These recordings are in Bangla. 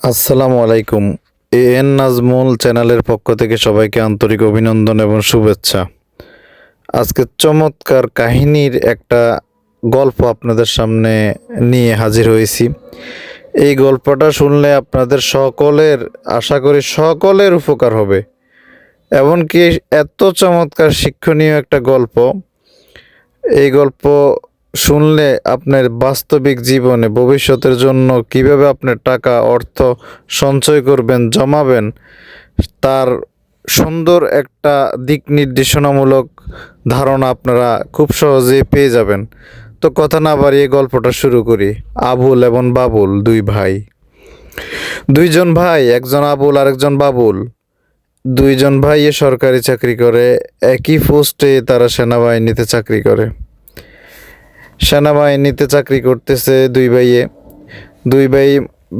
আসসালামু আলাইকুম। এ এন নাজমুল চ্যানেলের পক্ষ থেকে সবাইকে আন্তরিক অভিনন্দন এবং শুভেচ্ছা। আজকে চমৎকার কাহিনীর একটা গল্প আপনাদের সামনে নিয়ে হাজির হয়েছি। এই গল্পটা শুনলে আপনাদের সকলের, আশা করি সকলের উপকার হবে। এমনকি এত চমৎকার শিক্ষণীয় একটা গল্প। এই গল্প শুনলে আপনার বাস্তবিক জীবনে ভবিষ্যতের জন্য কীভাবে আপনার টাকা, অর্থ সঞ্চয় করবেন, জমাবেন, তার সুন্দর একটা দিক নির্দেশনামূলক ধারণা আপনারা খুব সহজে পেয়ে যাবেন। তো কথা না বাড়িয়ে গল্পটা শুরু করি। আবুল এবং বাবুল, দুই ভাই। দুইজন ভাই, একজন আবুল, আরেকজন বাবুল। দুইজন ভাই সরকারি চাকরি করে, একই পোস্টে তারা সেনাবাহিনীতে চাকরি করে। সেনাবাহিনীতে চাকরি করতেছে দুই ভাইয়ে। দুই ভাই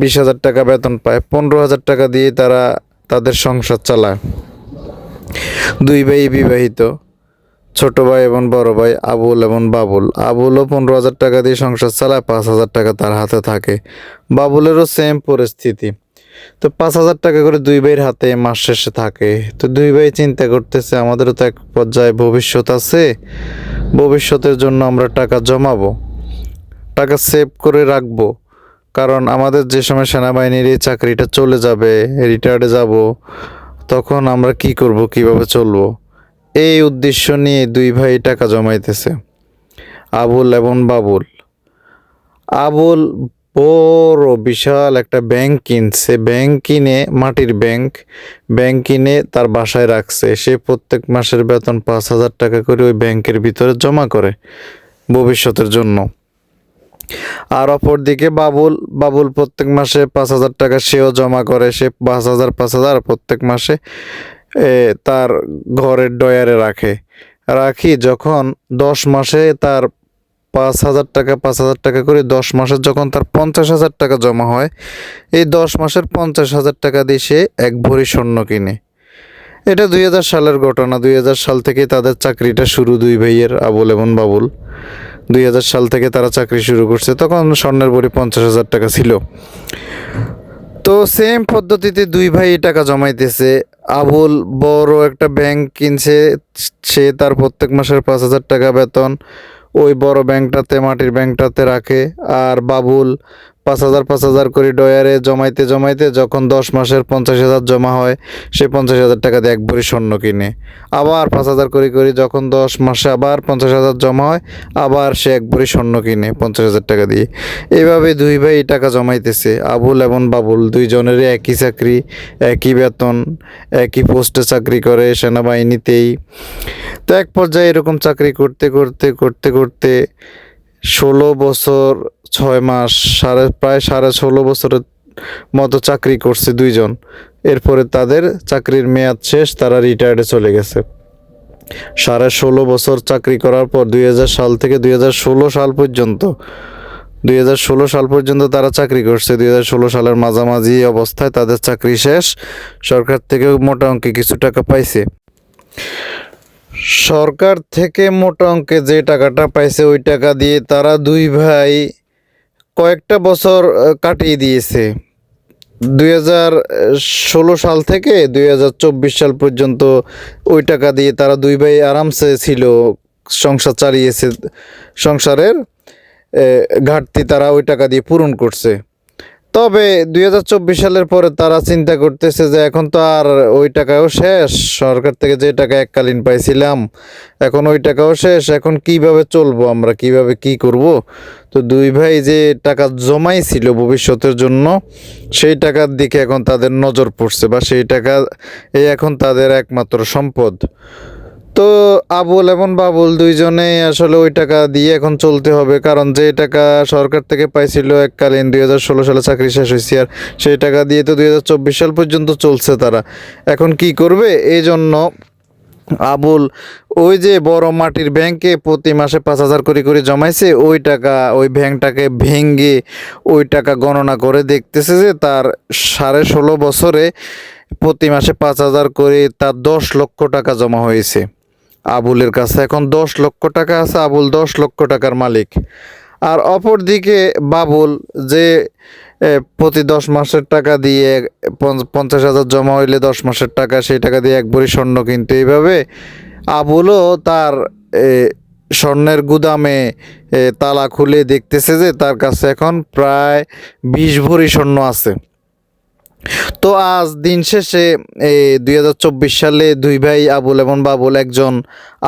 বিশ হাজার টাকা বেতন পায়, পনেরো হাজার টাকা দিয়ে তারা তাদের সংসার চালায়। দুই ভাই বিবাহিত, ছোট ভাই এবং বড় ভাই আবুল এবং বাবুল। আবুলও পনেরো হাজার টাকা দিয়ে সংসার চালায়, পাঁচ হাজার টাকা তার হাতে থাকে। বাবুলেরও সেম পরিস্থিতি। তো পাঁচ হাজার টাকা করে দুই ভাইয়ের হাতে মাস শেষে থাকে। তো দুই ভাই চিন্তা করতেছে, আমাদেরও তো এক পর্যায়ে ভবিষ্যৎ আছে। ভবিষ্যতের জন্য আমরা টাকা জমাবো, টাকা সেভ করে রাখব। কারণ আমাদের যে সময় সেনাবাহিনীর এই চাকরিটা চলে যাবে রিটায়ার্ডে যাব, তখন আমরা কি করব, কীভাবে চলবো? এই উদ্দেশ্য নিয়ে দুই ভাই টাকা জমাইতেছে। আবুল এবং বাবুল। আবুল বড় বিশাল একটা ব্যাংক কিনছে। ব্যাংক কিনে মাটির ব্যাংক। ব্যাংক কিনে তার বাসায় রাখছে। সে প্রত্যেক মাসের বেতন পাঁচ হাজার টাকা করে ওই ব্যাংকের ভিতরে জমা করে ভবিষ্যতের জন্য। আর অপরদিকে বাবুল বাবুল প্রত্যেক মাসে পাঁচ হাজার টাকা সেও জমা করে। সে পাঁচ হাজার পাঁচ হাজার প্রত্যেক মাসে তার ঘরের ডয়ারে রাখে। রাখি যখন দশ মাসে তার পাঁচ হাজার টাকা, পাঁচ হাজার টাকা করে দশ মাসের যখন তার পঞ্চাশ হাজার টাকা জমা হয়, এই দশ মাসের পঞ্চাশ হাজার টাকা দিয়ে সে এক ভরি স্বর্ণ কিনে। এটা দুই হাজার সালের ঘটনা। দুই হাজার সাল থেকে তাদের চাকরিটা শুরু দুই ভাইয়ের, আবুল এবং বাবুল। দুই হাজার সাল থেকে তারা চাকরি শুরু করছে, তখন স্বর্ণের ভরি পঞ্চাশ হাজার টাকা ছিল। তো সেম পদ্ধতিতে দুই ভাই টাকা জমাইতেছে। আবুল বড় একটা ব্যাংক কিনছে, সে তার প্রত্যেক মাসের পাঁচ হাজার টাকা বেতন। ওই বড় ব্যাংকটাতে, মাটির ব্যাংকটাতে রাখে। আর বাবুল পাঁচ হাজার পাঁচ হাজার করে ডয়ারে জমাইতে জমাইতে যখন দশ মাসের পঞ্চাশ হাজার জমা হয়, সে পঞ্চাশ হাজার টাকা দিয়ে এক ভরি স্বর্ণ কিনে। আবার পাঁচ হাজার করে করে যখন দশ মাসে আবার পঞ্চাশ হাজার জমা হয়, আবার সে এক ভরি স্বর্ণ কিনে পঞ্চাশ হাজার টাকা দিয়ে। এইভাবে দুই ভাই টাকা জমাইতেছে, আবুল এবং বাবুল। দুইজনেরই একই চাকরি, একই বেতন, একই পোস্টে চাকরি করে সেনাবাহিনীতেই। তো এক পর্যায়ে এরকম চাকরি করতে করতে করতে করতে ষোলো বছর ছয় মাস, সাড়ে, প্রায় সাড়ে ষোলো বছরের মতো চাকরি করছে দুইজন। এরপরে তাদের চাকরির মেয়াদ শেষ, তারা রিটায়ার্ডে চলে গেছে। সাড়ে ষোলো বছর চাকরি করার পর দুই হাজার সাল থেকে দুই হাজার ষোলো সাল পর্যন্ত, দুই হাজার ষোলো সাল পর্যন্ত তারা চাকরি করছে। দুই হাজার ষোলো সালের মাঝামাঝি অবস্থায় তাদের চাকরি শেষ। সরকার থেকে মোটা অঙ্কে কিছু টাকা পাইছে। সরকার থেকে মোটা অঙ্কে যে টাকাটা পাইছে ওই টাকা দিয়ে তারা দুই ভাই কয়েকটা বছর কাটিয়ে দিয়েছে। দুই হাজার ষোলো সাল থেকে দুই হাজার চব্বিশ সাল পর্যন্ত ওই টাকা দিয়ে তারা দুই ভাই আরামসে ছিল, সংসার চালিয়েছে, সংসারের ঘাটতি তারা ওই টাকা দিয়ে পূরণ করছে। তবে দুই হাজার চব্বিশ সালের পরে তারা চিন্তা করতেছে যে এখন তো আর ওই টাকাও শেষ। সরকার থেকে যে টাকা এককালীন পাইছিলাম, এখন ওই টাকাও শেষ। এখন কীভাবে চলবো আমরা? কীভাবে কি করব? তো দুই ভাই যে টাকা জমাইছিল ভবিষ্যতের জন্য, সেই টাকার দিকে এখন তাদের নজর পড়ছে বা সেই টাকা এই এখন তাদের একমাত্র সম্পদ। তো আবুল এবং বাবুল দুইজনেই আসলে ওই টাকা দিয়ে এখন চলতে হবে, কারণ যে টাকা সরকার থেকে পাইছিল এককালীন দুই হাজার ষোলো সালে চাকরি শেষ হয়েছে, আর সেই টাকা দিয়ে তো দুই হাজার চব্বিশ সাল পর্যন্ত চলছে তারা। এখন কি করবে? এই জন্য আবুল ওই যে বড় মাটির ব্যাংকে প্রতি মাসে পাঁচ হাজার করে করে জমাইছে, ওই টাকা, ওই ব্যাংকটাকে ভেঙ্গে ওই টাকা গণনা করে দেখতেছে যে তার সাড়ে ষোলো বছরে প্রতি মাসে পাঁচ হাজার করে তার দশ লক্ষ টাকা জমা হয়েছে। আবুলের কাছে। এখন দশ লক্ষ টাকা আছে, আবুল দশ লক্ষ টাকার মালিক। আর অপরদিকে বাবুল, যে প্রতি দশ মাসের টাকা দিয়ে পঞ্চ- পঞ্চাশ হাজার জমা হইলে দশ মাসের টাকা, সেই টাকা দিয়ে এক ভরি স্বর্ণ কিনতে। এইভাবে আবুলও তার স্বর্ণের গুদামে তালা খুলে দেখতেছে যে তার কাছে এখন প্রায় বিশ ভরি স্বর্ণ আছে। তো আজ দিন শেষে এই দুই হাজার চব্বিশ সালে দুই ভাই আবুল এবং বাবুল, একজন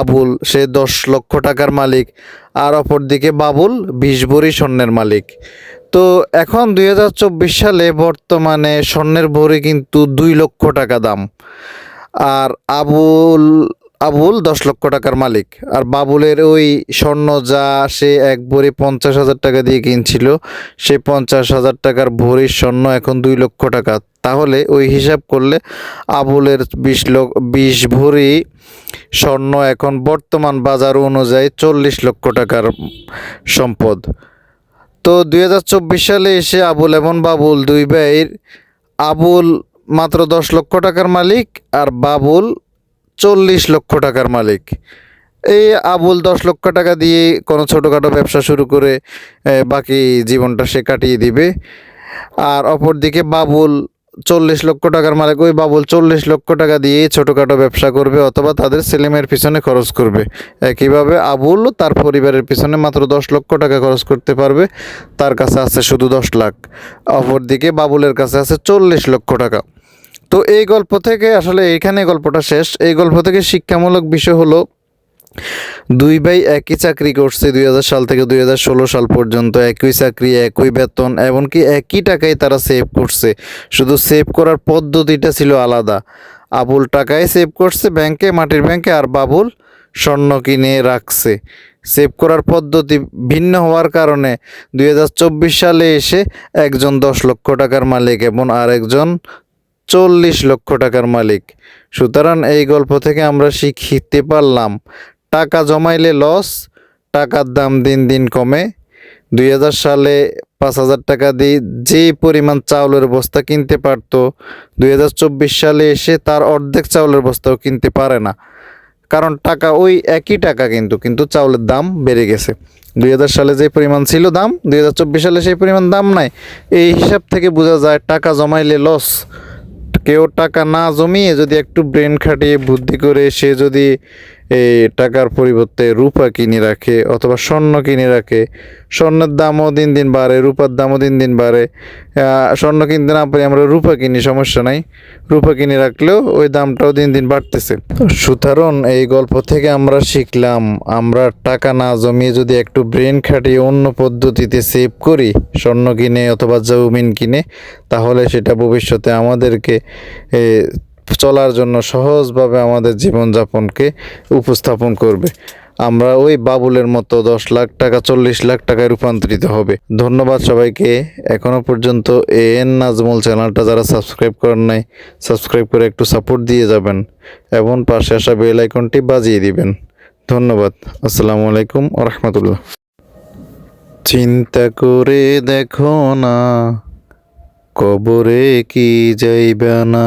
আবুল, সে দশ লক্ষ টাকার মালিক আর অপরদিকে বাবুল, বিশ ভরি স্বর্ণের মালিক। তো এখন দুই হাজার চব্বিশ সালে বর্তমানে স্বর্ণের ভরি কিন্তু দুই লক্ষ টাকা দাম। আর আবুল আবুল দশ লক্ষ টাকার মালিক। আর বাবুলের ওই স্বর্ণ যা সে এক ভরি পঞ্চাশ হাজার টাকা দিয়ে কিনছিল সেই পঞ্চাশ হাজার টাকার ভরির স্বর্ণ এখন দুই লক্ষ টাকা। তাহলে ওই হিসাব করলে আবুলের বিশ লক্ষ বিশ ভরি স্বর্ণ এখন বর্তমান বাজার অনুযায়ী চল্লিশ লক্ষ টাকার সম্পদ। তো দুই হাজার চব্বিশ সালে এসে আবুল এবং বাবুল দুই ভাইয়ের, আবুল মাত্র দশ লক্ষ টাকার মালিক আর বাবুল চল্লিশ লক্ষ টাকার মালিক। এই আবুল দশ লক্ষ টাকা দিয়ে কোনো ছোটোখাটো ব্যবসা শুরু করে বাকি জীবনটা সে কাটিয়ে দিবে। আর অপরদিকে বাবুল চল্লিশ লক্ষ টাকার মালিক, ওই বাবুল চল্লিশ লক্ষ টাকা দিয়ে ছোটোখাটো ব্যবসা করবে অথবা তাদের ছেলেমেয়ের পিছনে খরচ করবে। একইভাবে আবুল তার পরিবারের পিছনে মাত্র দশ লক্ষ টাকা খরচ করতে পারবে। তার কাছে আছে শুধু দশ লাখ। অপরদিকে বাবুলের কাছে আছে চল্লিশ লক্ষ টাকা। তো এই গল্প থেকে আসলে এইখানে গল্পটা শেষ। এই গল্প থেকে শিক্ষামূলক বিষয় হলো, দুই ভাই একই চাকরি করছে দুই হাজার সাল থেকে দুই হাজার ষোলো সাল পর্যন্ত, একই চাকরি, একই বেতন, এমনকি একই টাকায় তারা সেভ করছে। শুধু সেভ করার পদ্ধতিটা ছিল আলাদা। আবুল টাকায় সেভ করছে ব্যাংকে, মাটির ব্যাংকে, আর বাবুল স্বর্ণ কিনে রাখছে। সেভ করার পদ্ধতি ভিন্ন হওয়ার কারণে দুই হাজার চব্বিশ সালে এসে একজন দশ লক্ষ টাকার মালিক এবং আরেকজন চল্লিশ লক্ষ টাকার মালিক। সুতরাং এই গল্প থেকে আমরা শিখতে পারলাম, টাকা জমাইলে লস টাকার দাম দিন দিন কমে। দুই হাজার সালে পাঁচ হাজার টাকা দিয়ে যে পরিমাণ চাউলের বস্তা কিনতে পারতো, দুই হাজার চব্বিশ সালে এসে তার অর্ধেক চাউলের বস্তাও কিনতে পারে না। কারণ টাকা ওই একই টাকা কিন্তু কিন্তু চাউলের দাম বেড়ে গেছে। দুই হাজার সালে যে পরিমাণ ছিল দাম, দুই হাজার চব্বিশ সালে সেই পরিমাণ দাম নাই। এই হিসাব থেকে বোঝা যায়, টাকা জমাইলে লস কেউ টাকা না জমিয়ে যদি একটু ব্রেন খাটিয়ে বুদ্ধি করে সে যদি টাকার পরিবর্তে রূপা কিনে রাখে অথবা স্বর্ণ কিনে রাখে। স্বর্ণের দামও দিন দিন বাড়ে, রূপার দামও দিন দিন বাড়ে। স্বর্ণ কিনতে না পারি আমরা রূপা কিনি, সমস্যা নাই। রূপা কিনে রাখলেও ওই দামটাও দিন দিন বাড়তেছে। সুতরাং এই গল্প থেকে আমরা শিখলাম, আমরা টাকা না জমিয়ে যদি একটু ব্রেন খাটিয়ে অন্য পদ্ধতিতে সেভ করি, স্বর্ণ কিনে অথবা জমিন কিনে, তাহলে সেটা ভবিষ্যতে আমাদেরকে চলার জন্য সহজভাবে আমাদের জীবনযাপনকে উপস্থাপন করবে। আমরা ওই বাবুলের মতো দশ লাখ টাকা, চল্লিশ লাখ টাকায় রূপান্তরিত হবে। ধন্যবাদ সবাইকে। এখনও পর্যন্ত এ এন নাজমুল চ্যানেলটা যারা সাবস্ক্রাইব করেন নাই, সাবস্ক্রাইব করে একটু সাপোর্ট দিয়ে যাবেন এবং পাশে আসা বেল আইকনটি বাজিয়ে দিবেন। ধন্যবাদ। আসসালামু আলাইকুম রহমতুল্লাহ চিন্তা করে দেখো না, কবরে কি যাইবে না।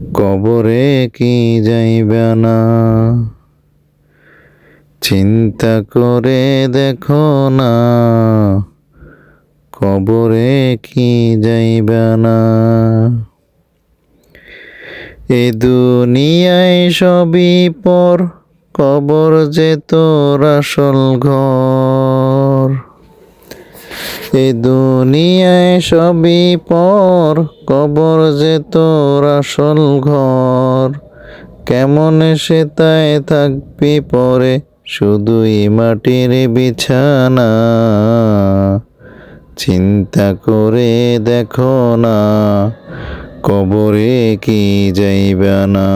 কবরে কি যাইবে না? চিন্তা করে দেখো না, কবরে কি যাইবে না? এ দুনিয়ায় সবই পর, কবর যে তোর আসল ঘর। এ দুনিয়ায় সবই পর, কবর যে তোর আসল ঘর। কেমন সে তাই থাকবি পরে, শুধুই মাটির বিছানা। চিন্তা করে দেখো না, কবরে কি যাইবে না।